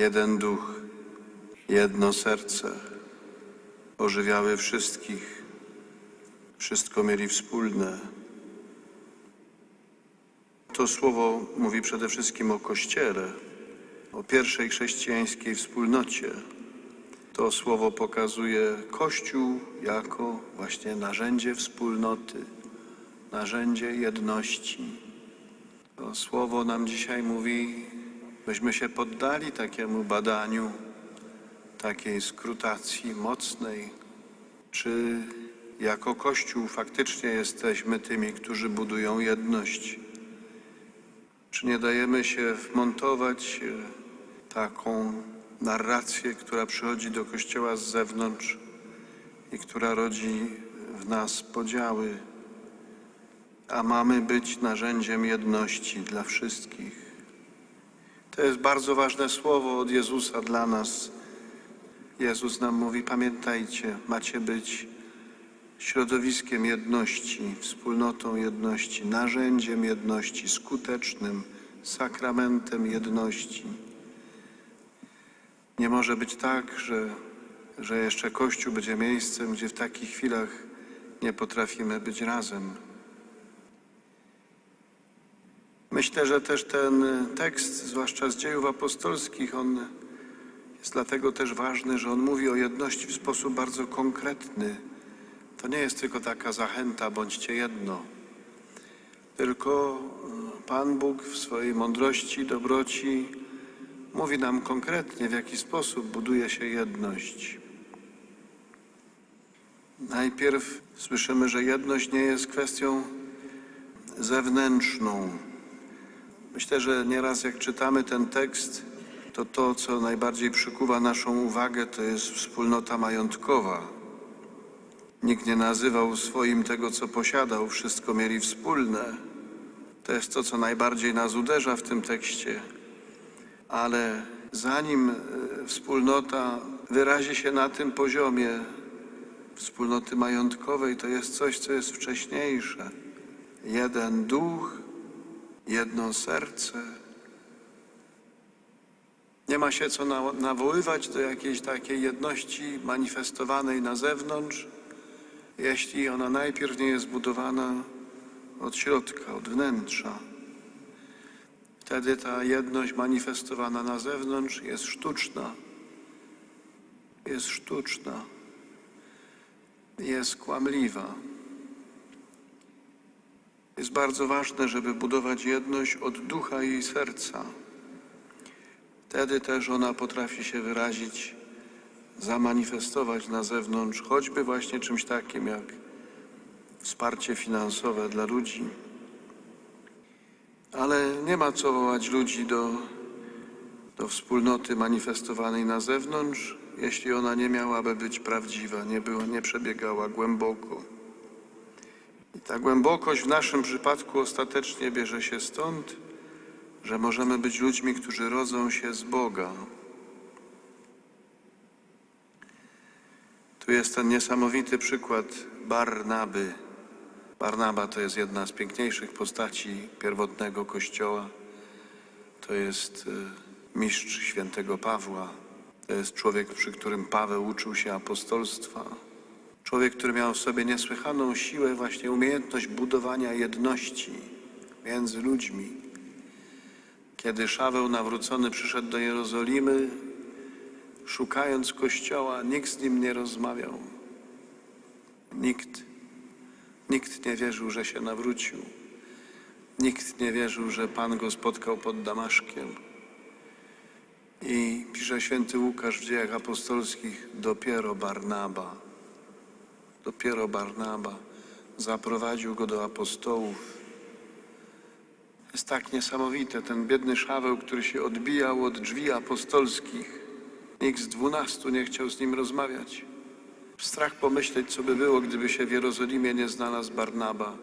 jeden duch, jedno serce. Ożywiały wszystkich, wszystko mieli wspólne. To słowo mówi przede wszystkim o Kościele, o pierwszej chrześcijańskiej wspólnocie. To słowo pokazuje Kościół jako właśnie narzędzie wspólnoty, narzędzie jedności. To słowo nam dzisiaj mówi, byśmy się poddali takiemu badaniu, takiej skrutacji mocnej, czy jako Kościół faktycznie jesteśmy tymi, którzy budują jedność. Czy nie dajemy się wmontować e, taką narrację, która przychodzi do Kościoła z zewnątrz i która rodzi w nas podziały, a mamy być narzędziem jedności dla wszystkich. To jest bardzo ważne słowo od Jezusa dla nas. Jezus nam mówi: Pamiętajcie, macie być środowiskiem jedności, wspólnotą jedności, narzędziem jedności, skutecznym sakramentem jedności. Nie może być tak, że, że jeszcze Kościół będzie miejscem, gdzie w takich chwilach nie potrafimy być razem. Myślę, że też ten tekst, zwłaszcza z dziejów apostolskich, on jest dlatego też ważny, że on mówi o jedności w sposób bardzo konkretny. To nie jest tylko taka zachęta, bądźcie jedno, tylko e, Pan Bóg w swojej mądrości, dobroci mówi nam konkretnie, w jaki sposób buduje się jedność. Najpierw słyszymy, że jedność nie jest kwestią zewnętrzną. Myślę, że nieraz jak czytamy ten tekst, to to, co najbardziej przykuwa naszą uwagę, to jest wspólnota majątkowa. Nikt nie nazywał swoim tego, co posiadał, wszystko mieli wspólne. To jest to, co najbardziej nas uderza w tym tekście. Ale zanim e, wspólnota wyrazi się na tym poziomie wspólnoty majątkowej, to jest coś, co jest wcześniejsze. Jeden duch, jedno serce. Nie ma się co na- nawoływać do jakiejś takiej jedności manifestowanej na zewnątrz, jeśli ona najpierw nie jest budowana od środka, od wnętrza. Wtedy ta jedność manifestowana na zewnątrz jest sztuczna. Jest sztuczna. Jest kłamliwa. Jest bardzo ważne, żeby budować jedność od ducha i serca. Wtedy też ona potrafi się wyrazić, zamanifestować na zewnątrz, choćby właśnie czymś takim jak wsparcie finansowe dla ludzi. Ale nie ma co wołać ludzi do, do wspólnoty manifestowanej na zewnątrz, jeśli ona nie miałaby być prawdziwa, nie, była, nie przebiegała głęboko. I ta głębokość w naszym przypadku ostatecznie bierze się stąd, że możemy być ludźmi, którzy rodzą się z Boga. Tu jest ten niesamowity przykład Barnaby. Barnaba to jest jedna z piękniejszych postaci pierwotnego Kościoła. To jest e, mistrz świętego Pawła. To jest człowiek, przy którym Paweł uczył się apostolstwa. Człowiek, który miał w sobie niesłychaną siłę, właśnie umiejętność budowania jedności między ludźmi. Kiedy Szaweł nawrócony przyszedł do Jerozolimy, szukając kościoła, nikt z nim nie rozmawiał. Nikt. Nikt nie wierzył, że się nawrócił. Nikt nie wierzył, że Pan go spotkał pod Damaszkiem. I pisze święty Łukasz w dziejach apostolskich, dopiero Barnaba, dopiero Barnaba zaprowadził go do apostołów. Jest tak niesamowite, ten biedny Szaweł, który się odbijał od drzwi apostolskich. Nikt z dwunastu nie chciał z nim rozmawiać. Strach pomyśleć, co by było, gdyby się w Jerozolimie nie znalazł Barnaba,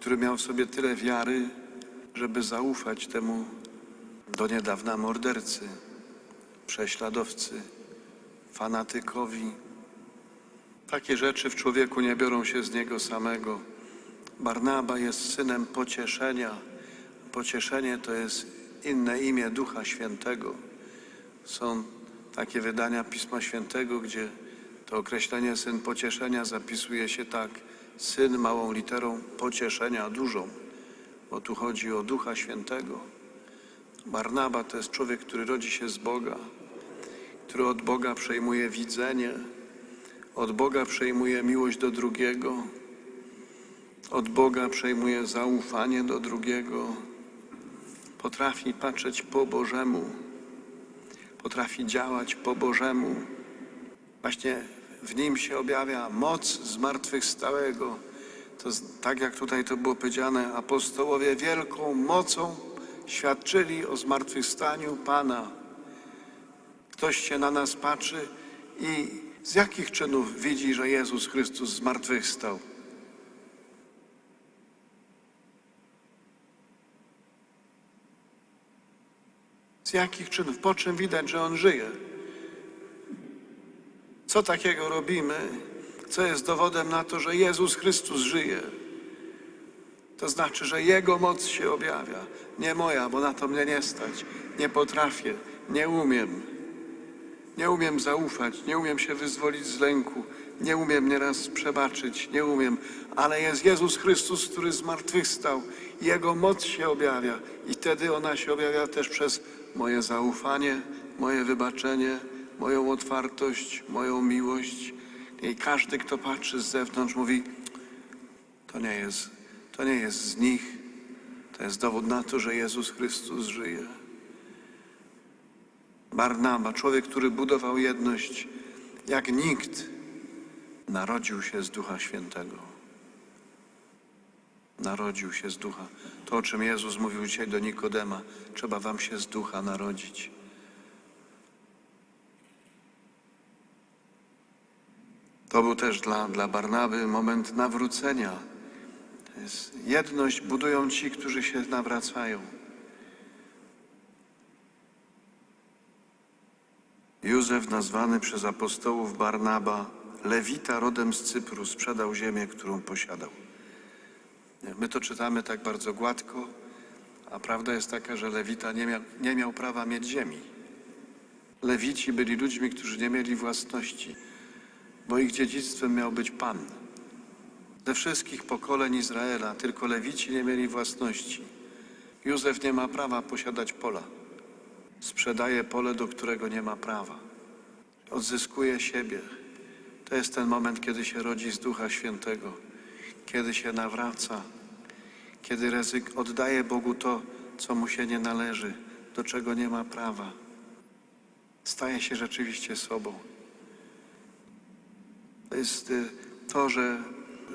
który miał w sobie tyle wiary, żeby zaufać temu do niedawna mordercy, prześladowcy, fanatykowi. Takie rzeczy w człowieku nie biorą się z niego samego. Barnaba jest synem pocieszenia. Pocieszenie to jest inne imię Ducha Świętego. Są takie wydania Pisma Świętego, gdzie to określenie syn pocieszenia zapisuje się tak: syn małą literą pocieszenia dużą, bo tu chodzi o Ducha Świętego. Barnaba to jest człowiek, który rodzi się z Boga, który od Boga przejmuje widzenie, od Boga przejmuje miłość do drugiego, od Boga przejmuje zaufanie do drugiego, potrafi patrzeć po Bożemu, potrafi działać po Bożemu. Właśnie w nim się objawia moc zmartwychwstałego. To tak jak tutaj to było powiedziane, apostołowie wielką mocą świadczyli o zmartwychwstaniu Pana. Ktoś się na nas patrzy i z jakich czynów widzi, że Jezus Chrystus zmartwychwstał? Z jakich czynów? Po czym widać, że On żyje? Co takiego robimy, co jest dowodem na to, że Jezus Chrystus żyje? To znaczy, że Jego moc się objawia, nie moja, bo na to mnie nie stać. Nie potrafię, nie umiem. Nie umiem zaufać, nie umiem się wyzwolić z lęku, nie umiem nieraz przebaczyć, nie umiem, ale jest Jezus Chrystus, który zmartwychwstał. Jego moc się objawia i wtedy ona się objawia też przez moje zaufanie, moje wybaczenie, moją otwartość, moją miłość. I każdy, kto patrzy z zewnątrz, mówi: To nie jest, to nie jest z nich. To jest dowód na to, że Jezus Chrystus żyje. Barnaba, człowiek, który budował jedność, jak nikt, narodził się z Ducha Świętego. Narodził się z Ducha. To, o czym Jezus mówił dzisiaj do Nikodema, trzeba wam się z Ducha narodzić. To był też dla, dla Barnaby moment nawrócenia. To jest jedność budują ci, którzy się nawracają. Józef, nazwany przez apostołów Barnaba, Lewita rodem z Cypru, sprzedał ziemię, którą posiadał. My to czytamy tak bardzo gładko, a prawda jest taka, że Lewita nie miał, nie miał prawa mieć ziemi. Lewici byli ludźmi, którzy nie mieli własności, bo ich dziedzictwem miał być Pan. Ze wszystkich pokoleń Izraela tylko Lewici nie mieli własności. Józef nie ma prawa posiadać pola sprzedaje pole, do którego nie ma prawa. Odzyskuje siebie. To jest ten moment, kiedy się rodzi z Ducha Świętego, kiedy się nawraca, kiedy ryzyk oddaje Bogu to, co mu się nie należy, do czego nie ma prawa. Staje się rzeczywiście sobą. To jest y, to, że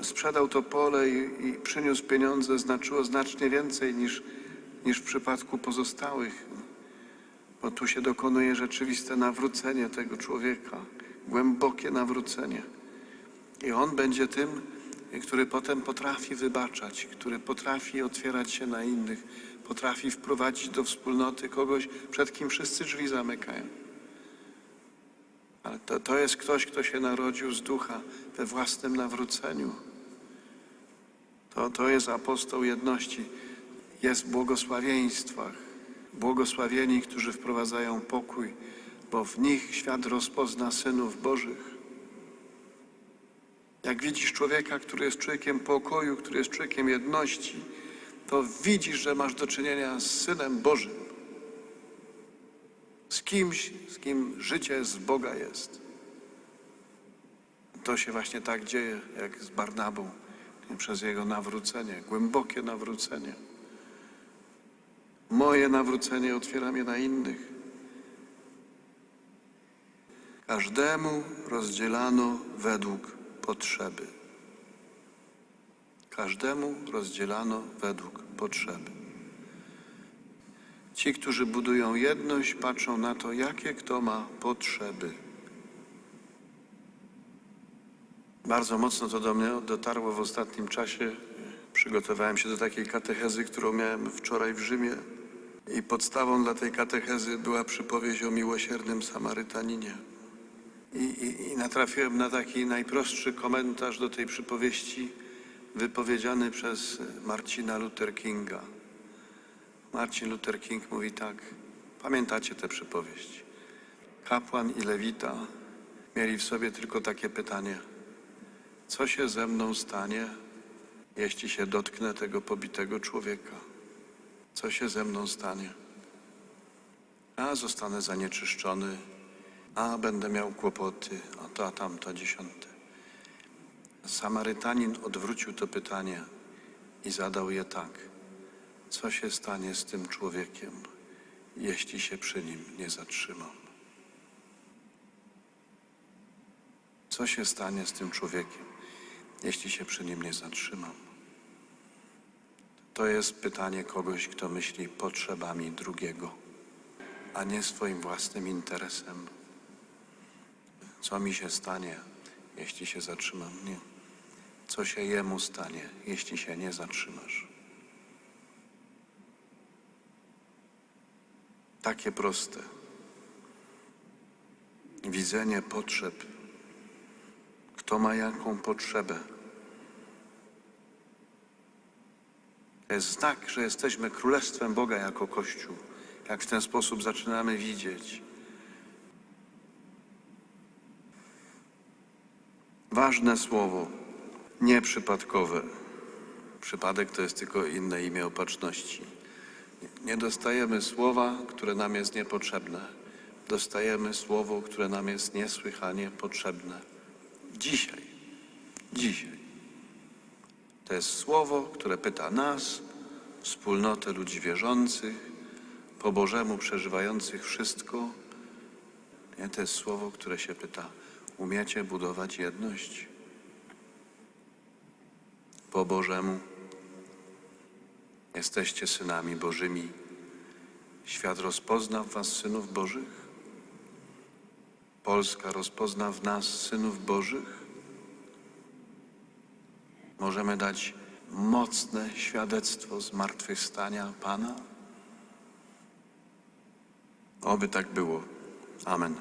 sprzedał to pole i, i przyniósł pieniądze, znaczyło znacznie więcej niż, niż w przypadku pozostałych bo tu się dokonuje rzeczywiste nawrócenie tego człowieka, głębokie nawrócenie. I on będzie tym, który potem potrafi wybaczać, który potrafi otwierać się na innych, potrafi wprowadzić do wspólnoty kogoś, przed kim wszyscy drzwi zamykają. Ale to, to jest ktoś, kto się narodził z ducha we własnym nawróceniu. To, to jest apostoł jedności, jest w błogosławieństwach. Błogosławieni, którzy wprowadzają pokój, bo w nich świat rozpozna synów Bożych. Jak widzisz człowieka, który jest człowiekiem pokoju, który jest człowiekiem jedności, to widzisz, że masz do czynienia z synem Bożym. Z kimś, z kim życie z Boga jest. To się właśnie tak dzieje, jak z Barnabą, przez jego nawrócenie, głębokie nawrócenie. Moje nawrócenie otwiera mnie na innych. Każdemu rozdzielano według potrzeby. Każdemu rozdzielano według potrzeby. Ci, którzy budują jedność, patrzą na to, jakie kto ma potrzeby. Bardzo mocno to do mnie dotarło w ostatnim czasie. Przygotowałem się do takiej katechezy, którą miałem wczoraj w Rzymie. I podstawą dla tej katechezy była przypowieść o miłosiernym Samarytaninie. I, i, I natrafiłem na taki najprostszy komentarz do tej przypowieści, wypowiedziany przez Marcina Luther Kinga. Marcin Luther King mówi tak: Pamiętacie tę przypowieść? Kapłan i lewita mieli w sobie tylko takie pytanie: co się ze mną stanie, jeśli się dotknę tego pobitego człowieka? Co się ze mną stanie? A zostanę zanieczyszczony, a będę miał kłopoty, a to, a dziesiąte. Samarytanin odwrócił to pytanie i zadał je tak: Co się stanie z tym człowiekiem, jeśli się przy nim nie zatrzymam? Co się stanie z tym człowiekiem, jeśli się przy nim nie zatrzymam? To jest pytanie kogoś, kto myśli potrzebami drugiego, a nie swoim własnym interesem. Co mi się stanie, jeśli się zatrzymam? Nie. Co się jemu stanie, jeśli się nie zatrzymasz? Takie proste. Widzenie potrzeb. Kto ma jaką potrzebę? To jest znak, że jesteśmy królestwem Boga jako Kościół. Jak w ten sposób zaczynamy widzieć. Ważne słowo, nieprzypadkowe. Przypadek to jest tylko inne imię opatrzności. Nie dostajemy słowa, które nam jest niepotrzebne. Dostajemy słowo, które nam jest niesłychanie potrzebne. Dzisiaj. Dzisiaj. To jest słowo, które pyta nas, wspólnotę ludzi wierzących, po Bożemu przeżywających wszystko. Nie, to jest słowo, które się pyta, umiecie budować jedność? Po Bożemu jesteście synami Bożymi. Świat rozpozna w was synów Bożych? Polska rozpozna w nas synów Bożych? Możemy dać mocne świadectwo zmartwychwstania Pana? Oby tak było. Amen.